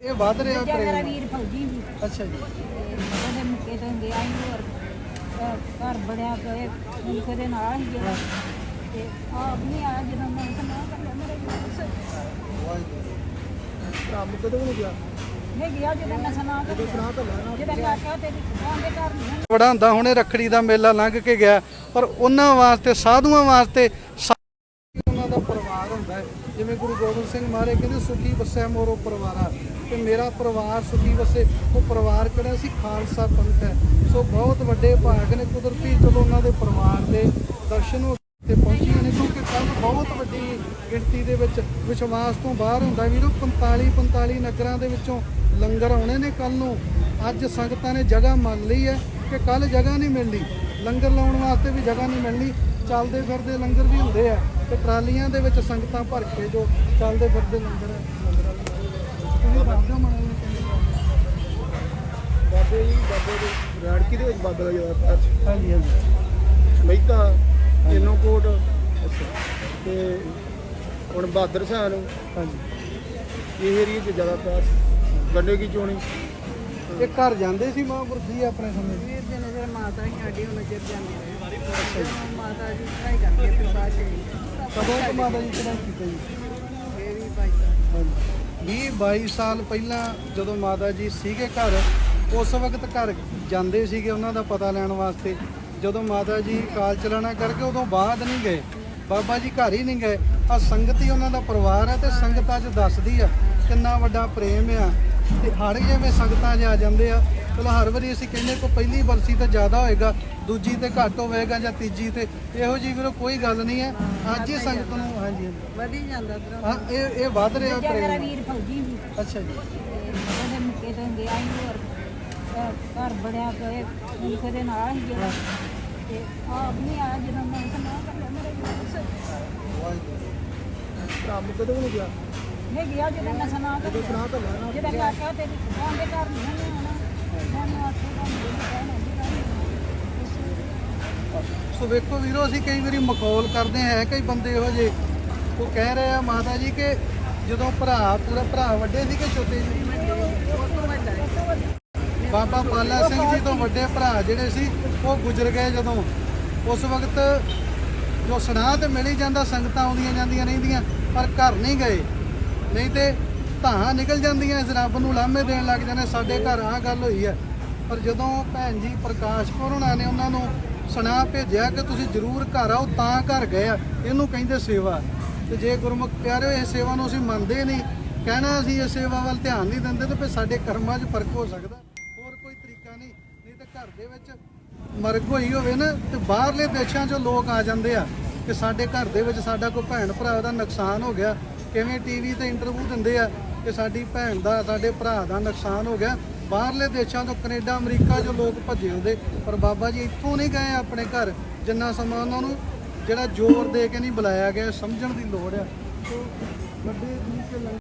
ਇਹ ਵੱਧ ਰਿਹਾ ਦੂਜਾ ਮੇਰਾ ਪ੍ਰੇਮ ਵੀਰ ਫੌਜੀ ਸੀ ਅੱਛਾ ਜੀ। ਉਹਦੇ ਮੁੱਕੇ ਤੋਂ ਗਿਆ ਸੀ ਹੋਰ ਅਹ ਘਰ ਬੜਿਆ ਗਏ ਮੁੱਕੇ ਦੇ ਨਾਲ ਹੀ ਗਿਆ ਤੇ ਆਪ ਨਹੀਂ ਆਇਆ ਜਦੋਂ ਮੈਂ ਸੁਣਾ ਕਰ ਲਿਆ ਮੇਰੇ ਵੀਰ ਕੰਮ ਕਦੋਂ ਨੂੰ ਗਿਆ? ਨਹੀਂ ਗਿਆ ਜਦੋਂ ਮੈਂ ਸੁਣਾ ਕਰ ਸੁਣਾ ਤਾਂ ਲੈਣਾ ਜਦੋਂ ਮੈਂ ਆਖਿਆ ਤੇਰੀ ਆਂਦੇ ਘਰ ਨਹੀਂ ਬੜਾ ਹੁੰਦਾ ਹੁਣੇ ਰੱਖੜੀ ਦਾ ਮੇਲਾ ਲੰਘ ਕੇ ਗਿਆ। ਪਰ ਉਹਨਾਂ ਵਾਸਤੇ ਸਾਧੂਆਂ ਵਾਸਤੇ ਹੁੰਦਾ ਹੈ। ਜਿਵੇਂ ਗੁਰੂ ਗੋਬਿੰਦ ਸਿੰਘ ਮਹਾਰਾਜ ਕਹਿੰਦੇ ਸੁਖੀ ਵਸੈ ਮੋਰੋ ਪਰਿਵਾਰਾ। ਤੇ ਮੇਰਾ ਪਰਿਵਾਰ ਸੁਖੀ ਵਸੇ, ਉਹ ਪਰਿਵਾਰ ਕਿਹੜਾ ਸੀ? ਖਾਲਸਾ ਪੰਥ ਹੈ। ਸੋ ਬਹੁਤ ਵੱਡੇ ਭਾਗ ਨੇ ਕੁਦਰਤੀ ਚਲੋ ਉਹਨਾਂ ਦੇ ਪਰਿਵਾਰ ਦੇ ਦਰਸ਼ਨ ਤੇ ਪਹੁੰਚੀਆਂ ਨੇ, ਕਿਉਂਕਿ ਕੱਲ ਬਹੁਤ ਵੱਡੀ ਗਿਣਤੀ ਦੇ ਵਿੱਚ ਵਿਸ਼ਵਾਸ ਤੋਂ ਬਾਹਰ ਹੁੰਦਾ ਵੀਰੋ 45 45 ਨਗਰਾਂ ਦੇ ਵਿੱਚੋਂ ਲੰਗਰ ਆਉਣੇ ਨੇ ਕੱਲ ਨੂੰ। ਅੱਜ ਸੰਗਤਾਂ ਨੇ ਜਗ੍ਹਾ ਮੰਨ ਲਈ ਹੈ ਕਿ ਕੱਲ ਜਗ੍ਹਾ ਨਹੀਂ ਮਿਲਣੀ। ਲੰਗਰ ਲਾਉਣ ਵਾਸਤੇ ਵੀ ਜਗ੍ਹਾ ਨਹੀਂ ਮਿਲਣੀ। ਚੱਲਦੇ ਫਿਰਦੇ ਲੰਗਰ ਵੀ ਹੁੰਦੇ ਆ ਤੇ ਟਰਾਲੀਆਂ ਦੇ ਵਿੱਚ ਸੰਗਤਾਂ ਭਰ ਕੇ ਜੋ ਚੱਲਦੇ ਫਿਰਦੇ ਲੰਗਰ ਬਾਬੇ ਜੀ ਬਾਬੇ ਦੇ ਰਾੜਕੀ ਦੇ ਵਿੱਚ ਬਾਬਾ ਦਾ ਜ਼ਿਆਦਾ ਹਾਂਜੀ ਹਾਂਜੀ। ਮਹਿਤਾ ਤੇਨੋਂ ਕੋਟ। ਤੇ ਹੁਣ ਬਹਾਦਰ ਸਾਹਿਬ ਨੂੰ। ਹਾਂਜੀ। ਇਹ ਏਰੀਏ 'ਚ ਜ਼ਿਆਦਾ ਪਿਆਰ ਗੰਡੇ ਕੀ ਚੋਣੀ। ਇਹ ਘਰ ਜਾਂਦੇ ਸੀ ਮਹਾਂਪੁਰਖ ਜੀ ਆਪਣੇ ਸਮੇਂ? ਵੀਰ ਜੀ ਨੇ ਜਿਹੜਾ ਮਾਤਾ ਹੀ ਸਾਡੀ ਹੁਣ ਚਿਰ ਜਾਂਦੀ ਮਾਤਾ ਜੀ ਪੜਾਈ ਕਰਕੇ ਫਿਰ ਬਾਅਦ ਚ ਕਦੋਂ ਤੋਂ ਮਾਤਾ ਜੀ ਕਿਹੜਾ ਕੀਤਾ ਜੀ? ਇਹ ਵੀ ਭਾਈ ਸਾਹਿਬ ਹਾਂਜੀ। 20 22 ਸਾਲ ਪਹਿਲਾਂ ਜਦੋਂ ਮਾਤਾ ਜੀ ਸੀਗੇ ਘਰ ਉਸ ਵਕਤ ਘਰ ਜਾਂਦੇ ਸੀਗੇ ਉਹਨਾਂ ਦਾ ਪਤਾ ਲੈਣ ਵਾਸਤੇ। ਜਦੋਂ ਮਾਤਾ ਜੀ ਕਾਲ ਚਲਾਣਾ ਕਰਕੇ ਉਦੋਂ ਬਾਅਦ ਨਹੀਂ ਗਏ। ਬਾਬਾ ਜੀ ਘਰ ਹੀ ਨਹੀਂ ਗਏ। ਆ ਸੰਗਤ ਹੀ ਉਹਨਾਂ ਦਾ ਪਰਿਵਾਰ ਹੈ ਤੇ ਸੰਗਤਾਂ 'ਚ ਦੱਸਦੀ ਆ ਕਿੰਨਾ ਵੱਡਾ ਪ੍ਰੇਮ ਆ। ਤੇ ਹਰ ਜਿਵੇਂ ਸੰਗਤਾਂ 'ਚ ਆ ਜਾਂਦੇ ਆ ਚਲੋ ਹਰ ਵਾਰੀ ਅਸੀਂ ਕਹਿੰਦੇ ਕੋ ਪਹਿਲੀ ਬਰਸੀ ਤਾਂ ਜ਼ਿਆਦਾ ਹੋਏਗਾ ਦੂਜੀ ਤੇ ਘੱਟ ਹੋਵੇਗਾ ਜਾਂ ਤੀਜੀ ਤੇ ਇਹੋ ਜੀ ਵੀਰੋ ਕੋਈ ਗੱਲ ਨਹੀਂ ਹੈ। ਅੱਜ ਹੀ ਸੰਗਤ ਨੂੰ ਹਾਂਜੀ। ਵਧੀ ਜਾਂਦਾ ਦਰ ਹਾਂ ਇਹ ਇਹ ਵੱਧ ਰਿਹਾ ਮੇਰਾ ਪ੍ਰੇਮ। ਵੀਰ ਫੌਜੀ ਸੀ। ਅੱਛਾ ਜੀ। ਉਹਦੇ ਮੁੱਕੇ ਤੋਂ ਗਿਆ ਸੀ ਹੋਰ ਅਹ ਘਰ ਬੜਿਆ ਗਏ ਮੁੱਕੇ ਦੇ ਨਾਲ ਹੀ ਗਿਆ। ਤੇ ਆਪ ਨਹੀਂ ਆਇਆ ਜਦੋਂ ਮੈਂ ਸੁਣਾ ਕਰ ਲਿਆ ਮੇਰੇ ਵੀਰ ਕੰਮ ਕਦੋਂ ਨੂੰ ਗਿਆ? ਨਹੀਂ ਗਿਆ ਮੈਂ ਸੁਣਾ ਤਾਂ ਮੈਂ ਆਖਿਆ ਤੇਰੀ ਘਰ ਨਹੀਂ ਆਉਣਾ ਸੋ ਵੇਖੋ ਵੀਰੋ ਅਸੀਂ ਕਈ ਵਾਰੀ ਮਖੌਲ ਕਰਦੇ ਹਾਂ ਕਈ ਬੰਦੇ ਇਹੋ ਜਿਹੇ ਉਹ ਕਹਿ ਰਹੇ ਆ ਮਾਤਾ ਜੀ ਕਿ ਜਦੋਂ ਭਰਾ ਪੂਰਾ ਭਰਾ ਵੱਡੇ ਸੀ ਕਿ ਛੋਟੇ ਸੀ? ਬਾਬਾ ਪਾਲਾ ਸਿੰਘ ਜੀ ਤੋਂ ਵੱਡੇ ਭਰਾ ਜਿਹੜੇ ਸੀ ਉਹ ਗੁਜ਼ਰ ਗਏ ਜਦੋਂ। ਉਸ ਵਕਤ ਜੋ ਸੁਣਾ ਤੇ ਮਿਲ ਜਾਂਦਾ ਸੰਗਤਾਂ ਆਉਂਦੀਆਂ ਜਾਂਦੀਆਂ ਰਹਿੰਦੀਆਂ ਪਰ ਘਰ ਨਹੀਂ ਗਏ। ਨਹੀਂ ਤੇ ਧਾਹਾਂ ਨਿਕਲ ਜਾਂਦੀਆਂ ਇਸ ਰੱਬ ਨੂੰ, ਲਾਮੇ ਦੇਣ ਲੱਗ ਜਾਂਦੇ, ਸਾਡੇ ਘਰ ਆਹ ਗੱਲ ਹੋਈ ਹੈ। ਪਰ ਜਦੋਂ ਭੈਣ ਜੀ ਪ੍ਰਕਾਸ਼ ਕੌਰ ਹੋਣਾ ਨੇ ਉਹਨਾਂ ਨੂੰ ਸੁਣਾ ਭੇਜਿਆ ਕਿ ਤੁਸੀਂ ਜ਼ਰੂਰ ਘਰ ਆਓ, ਤਾਂ ਘਰ ਗਏ ਆ, ਇਹਨੂੰ ਕਹਿੰਦੇ ਸੇਵਾ। ਤੇ ਜੇ ਗੁਰਮੁਖ ਪਿਆਰਿਓ, ਇਹ ਸੇਵਾ ਨੂੰ ਅਸੀਂ ਮੰਨਦੇ ਨਹੀਂ, ਕਹਿਣਾ ਅਸੀਂ ਇਹ ਸੇਵਾ ਵੱਲ ਧਿਆਨ ਨਹੀਂ ਦਿੰਦੇ, ਤਾਂ ਫਿਰ ਸਾਡੇ ਕਰਮਾਂ 'ਚ ਫ਼ਰਕ ਹੋ ਸਕਦਾ। ਹੋਰ ਕੋਈ ਤਰੀਕਾ ਨਹੀਂ ਨਹੀਂ ਤਾਂ ਘਰ ਦੇ ਵਿੱਚ ਮਰਗ ਹੋਈ ਹੋਵੇ ਨਾ, ਤੇ ਬਾਹਰਲੇ ਦੇਸ਼ਾਂ 'ਚੋਂ ਲੋਕ ਆ ਜਾਂਦੇ ਆ, ਕਿ ਸਾਡੇ ਘਰ ਦੇ ਵਿੱਚ ਸਾਡਾ ਕੋਈ ਭੈਣ ਭਰਾ ਦਾ ਨੁਕਸਾਨ ਹੋ ਗਿਆ ਕਿਵੇਂ ਟੀਵੀ ਤੇ ਇੰਟਰਵਿਊ ਦਿੰਦੇ ਆ ਕਿ ਸਾਡੀ ਭੈਣ ਦਾ, ਸਾਡੇ ਭਰਾ ਦਾ ਨੁਕਸਾਨ ਹੋ ਗਿਆ। ਬਾਹਰਲੇ ਦੇਸ਼ਾਂ ਤੋਂ ਕੈਨੇਡਾ, ਅਮਰੀਕਾ 'ਚੋਂ ਲੋਕ ਭੱਜੇ ਹੁੰਦੇ ਪਰ ਬਾਬਾ ਜੀ ਇੱਥੋਂ ਨਹੀਂ ਗਏ ਆਪਣੇ ਘਰ। ਜਿੰਨਾ ਸਮਾਂ ਉਹਨਾਂ ਨੂੰ ਜਿਹੜਾ ਜ਼ੋਰ ਦੇ ਕੇ ਨਹੀਂ ਬੁਲਾਇਆ ਗਿਆ, ਸਮਝਣ ਦੀ ਲੋੜ ਆ। ਵੱਡੇ